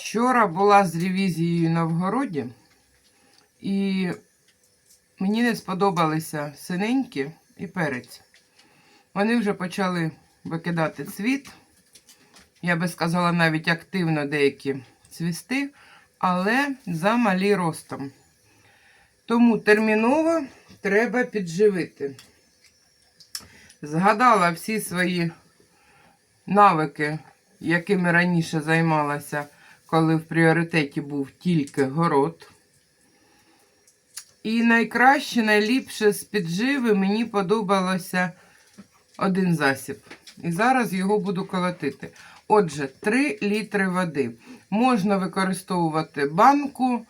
Вчора була з ревізією на вгороді, і мені не сподобалися синенькі і перець. Вони вже почали викидати цвіт. Я би сказала, навіть активно деякі цвісти, але замалі ростом. Тому терміново треба підживити. Згадала всі свої навики, якими раніше займалася, коли в пріоритеті був тільки город. І найкраще, найліпше з підживи мені подобалося один засіб. І зараз його буду колотити. Отже, 3 літри води. Можна використовувати банку,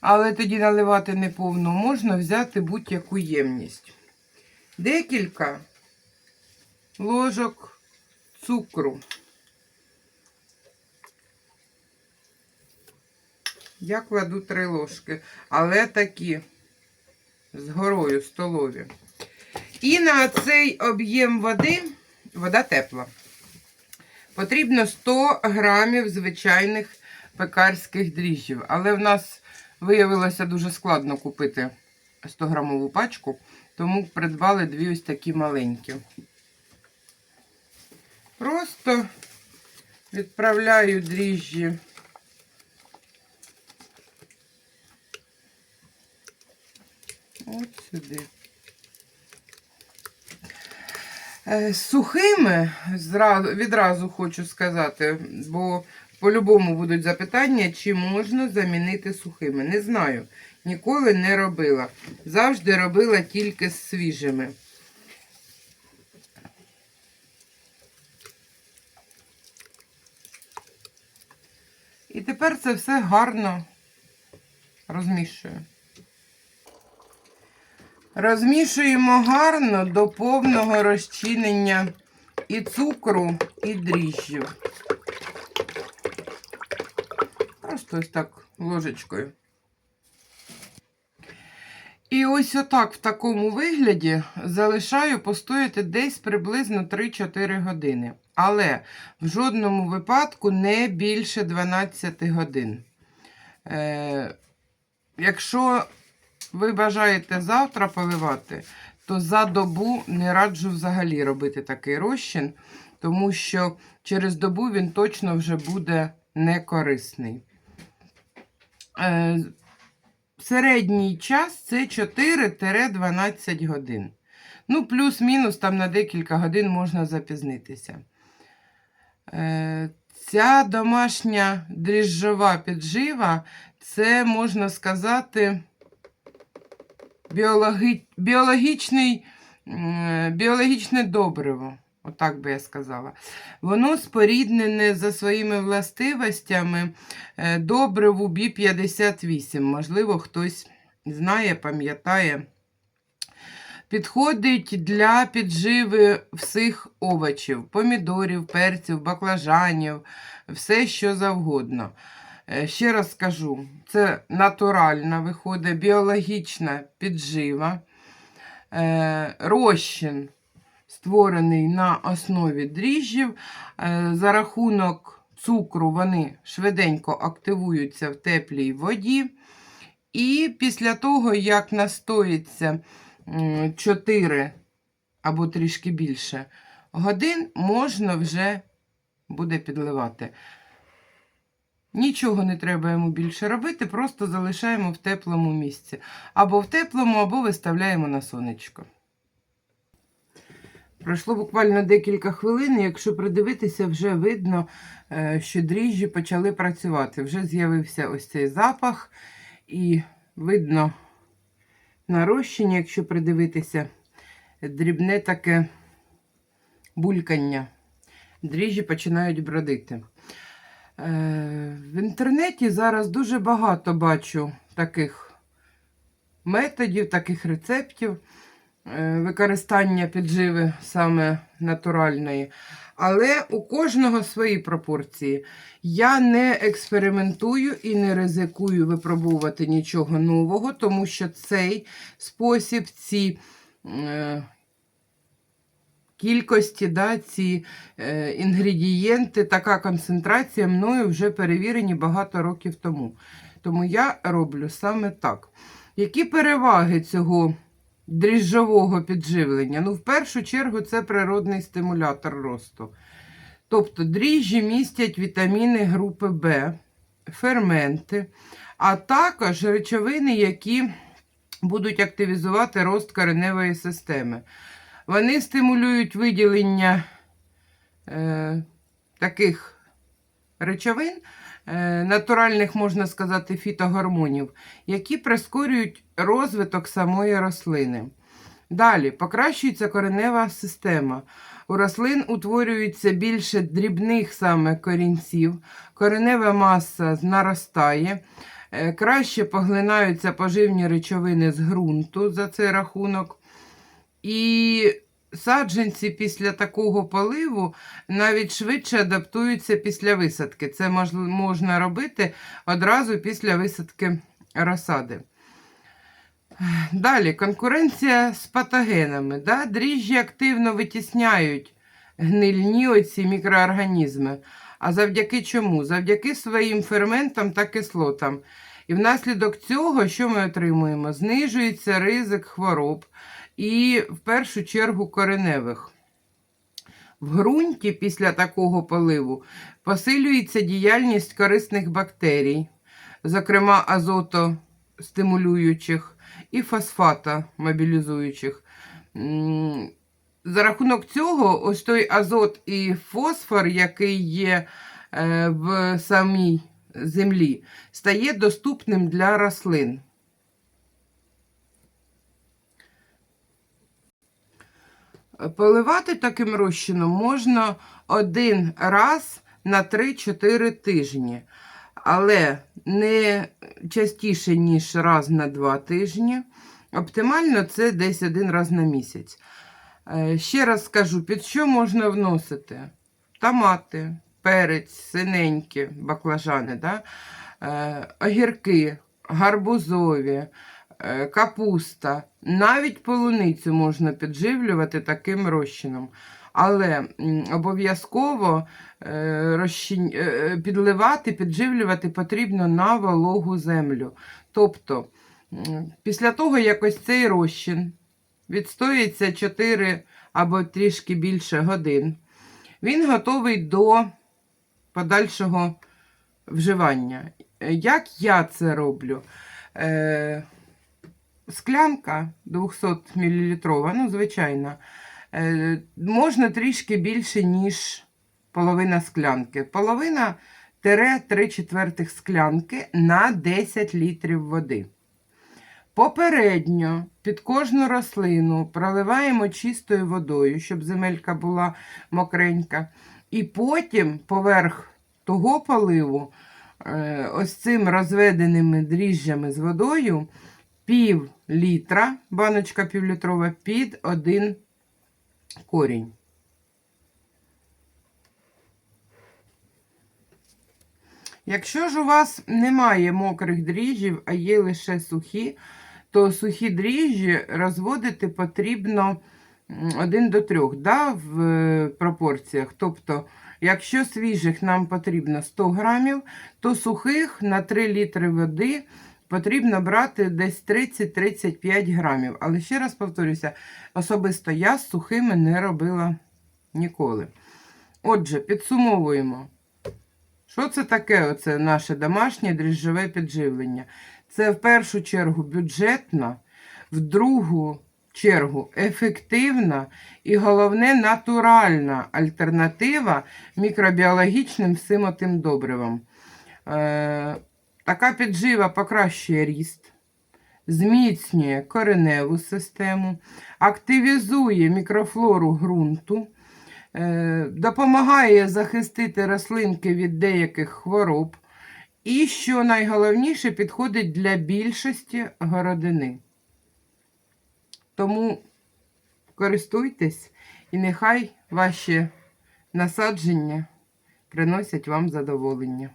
але тоді наливати неповну. Можна взяти будь-яку ємність. Декілька ложок цукру. Я кладу 3 ложки, але такі з горою столові. І на цей об'єм води, вода тепла, потрібно 100 грамів звичайних пекарських дріжджів. Але в нас виявилося дуже складно купити 100 грамову пачку, тому придбали дві ось такі маленькі. Просто відправляю дріжджі. От сюди. Е, Сухими відразу хочу сказати, бо по-любому будуть запитання, чи можна замінити сухими. Не знаю. Ніколи не робила. Завжди робила тільки з свіжими. І тепер це все гарно розмішую. Розмішуємо гарно до повного розчинення і цукру, і дріжджів. Просто ось так ложечкою. І ось отак в такому вигляді залишаю постояти десь приблизно 3-4 години. Але в жодному випадку не більше 12 годин. Е, якщо ви бажаєте завтра поливати, то за добу не раджу взагалі робити такий розчин, тому що через добу він точно вже буде некорисний. Е, середній час це 4-12 годин. Ну, плюс-мінус там на декілька годин можна запізнитися. Е, ця домашня дріжджова піджива, це можна сказати біологи... біологічний, біологічне добриво. Отак би я сказала. Воно споріднене за своїми властивостями е, добриву Бі-58. Можливо, хтось знає, пам'ятає. Підходить для підживи всіх овочів, помідорів, перців, баклажанів, все що завгодно. Е, Ще раз скажу, це натуральна виходить, біологічна піджива, Е, розчин створений на основі дріжджів. Е, За рахунок цукру вони швиденько активуються в теплій воді. І після того, як настоїться 4 або трішки більше годин, можна вже буде підливати. Нічого не треба йому більше робити, просто залишаємо в теплому місці. Або в теплому, або виставляємо на сонечко. Пройшло буквально декілька хвилин, і якщо придивитися, вже видно, е, що дріжджі почали працювати. Вже з'явився ось цей запах, і видно нарощення, якщо придивитися, дрібне таке булькання. Дріжджі починають бродити. Е, В інтернеті зараз дуже багато бачу таких методів, таких рецептів е, використання підживи саме натуральної. Але у кожного свої пропорції. Я не експериментую і не ризикую випробувати нічого нового, тому що цей спосіб, ці е, кількості да, ці е, інгредієнти, така концентрація мною вже перевірені багато років тому. Тому я роблю саме так. Які переваги цього дріжджового підживлення? Ну, в першу чергу, це природний стимулятор росту. Тобто дріжджі містять вітаміни групи В, ферменти, а також речовини, які будуть активізувати рост кореневої системи. Вони стимулюють виділення е, таких речовин, е, натуральних, можна сказати, фітогормонів, які прискорюють розвиток самої рослини. Далі покращується коренева система. У рослин утворюється більше дрібних саме корінців, коренева маса наростає, е, краще поглинаються поживні речовини з ґрунту за цей рахунок. І саджанці після такого поливу навіть швидше адаптуються після висадки. Це можна робити одразу після висадки розсади. Далі конкуренція з патогенами. Да? Дріжджі активно витісняють гнильні оці мікроорганізми. А завдяки чому? Завдяки своїм ферментам та кислотам. І внаслідок цього, що ми отримуємо? Знижується ризик хвороб і в першу чергу кореневих. В ґрунті після такого поливу посилюється діяльність корисних бактерій, зокрема азотостимулюючих і фосфатомобілізуючих. За рахунок цього, ось той азот і фосфор, який є е, в самій землі, стає доступним для рослин. Поливати таким розчином можна один раз на 3-4 тижні, але не частіше, ніж раз на 2 тижні. Оптимально це десь один раз на місяць. Е, Ще раз скажу, під що можна вносити? Томати, перець, синенькі, баклажани, да? е, огірки, гарбузові, капуста, навіть полуницю можна підживлювати таким розчином. Але обов'язково е, е, підливати, підживлювати потрібно на вологу землю. Тобто, після того, як ось цей розчин відстоїться 4 або трішки більше годин, він готовий до подальшого вживання. Е, Як я це роблю? Склянка 200 мл, ну, звичайно, е, можна трішки більше, ніж половина склянки. Половина тире 3 четвертих склянки на 10 літрів води. Попередньо під кожну рослину проливаємо чистою водою, щоб земелька була мокренька. І потім поверх того поливу, е, ось цим розведеними дріжджами з водою, пів літра, баночка півлітрова, під один корінь. Якщо ж у вас немає мокрих дріжджів, а є лише сухі, то сухі дріжджі розводити потрібно 1 до 3 да, в е, пропорціях. Тобто, якщо свіжих нам потрібно 100 грамів, то сухих на 3 літри води потрібно брати десь 30-35 грамів. Але ще раз повторюся, особисто я з сухими не робила ніколи. Отже, підсумовуємо. Що це таке оце наше домашнє дріжджове підживлення? Це в першу чергу бюджетна, в другу чергу ефективна і головне натуральна альтернатива мікробіологічним всім отим добривам. Така піджива покращує ріст, зміцнює кореневу систему, активізує мікрофлору ґрунту. Е, допомагає захистити рослинки від деяких хвороб. І, що найголовніше, підходить для більшості городини. Тому користуйтесь і нехай ваші насадження приносять вам задоволення.